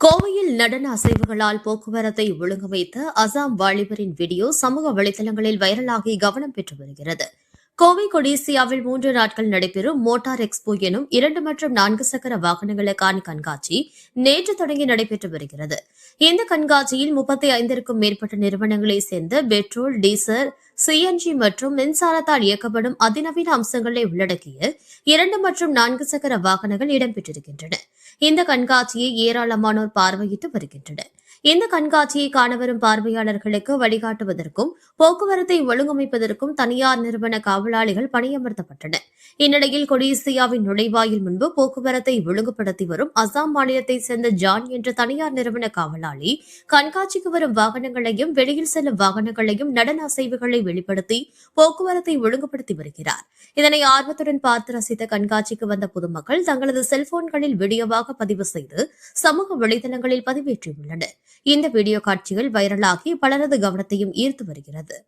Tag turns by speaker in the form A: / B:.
A: கோவையில் நடன அசைவுகளால் போக்குவரத்தை ஒழுங்கமைத்த அசாம் வாலிபரின் வீடியோ சமூக வலைதளங்களில் வைரலாகி கவனம் பெற்று வருகிறது. கோவை கொடிசியாவில் மூன்று நாட்கள் நடைபெறும் மோட்டார் எக்ஸ்போ எனும் இரண்டு மற்றும் நான்கு சக்கர வாகனங்களுக்கான கண்காட்சி நேற்று தொடங்கி நடைபெற்று வருகிறது. இந்த கண்காட்சியில் முப்பத்தி ஐந்திற்கும் மேற்பட்ட நிறுவனங்களைச் சேர்ந்த பெட்ரோல் டீசல் சிஎன்ஜி மற்றும் மின்சாரத்தால் இயக்கப்படும் அதிநவீன அம்சங்களை உள்ளடக்கிய இரண்டு மற்றும் நான்கு சக்கர வாகனங்கள் இடம்பெற்றிருக்கின்றன. இந்த கண்காட்சியை ஏராளமானோர் பார்வையிட்டு வருகின்றனர். இந்த கண்காட்சியை காண வரும் பார்வையாளர்களுக்கு வழிகாட்டுவதற்கும் போக்குவரத்தை ஒழுங்கமைப்பதற்கும் தனியார் நிறுவன காவலாளிகள் பணியமர்த்தப்பட்டனர். இந்நிலையில் கொடிசியாவின் நுழைவாயில் முன்பு போக்குவரத்தை ஒழுங்குபடுத்தி வரும் அசாம் மாநிலத்தைச் சேர்ந்த ஜான் என்ற தனியார் நிறுவன காவலாளி கண்காட்சிக்கு வரும் வாகனங்களையும் வெளியில் செல்லும் வாகனங்களையும் நடன அசைவுகளை வெளிப்படுத்தி போக்குவரத்தை ஒழுங்குபடுத்தி வருகிறார். இதனை ஆர்வத்துடன் பார்த்து ரசித்த கண்காட்சிக்கு வந்த பொதுமக்கள் தங்களது செல்போன்களில் வீடியோவாக பதிவு செய்து சமூக வலைதளங்களில் பதிவேற்றியுள்ளனர். இந்த வீடியோ காட்சிகள் வைரலாகி பலரது கவனத்தையும் ஈர்த்து வருகிறது.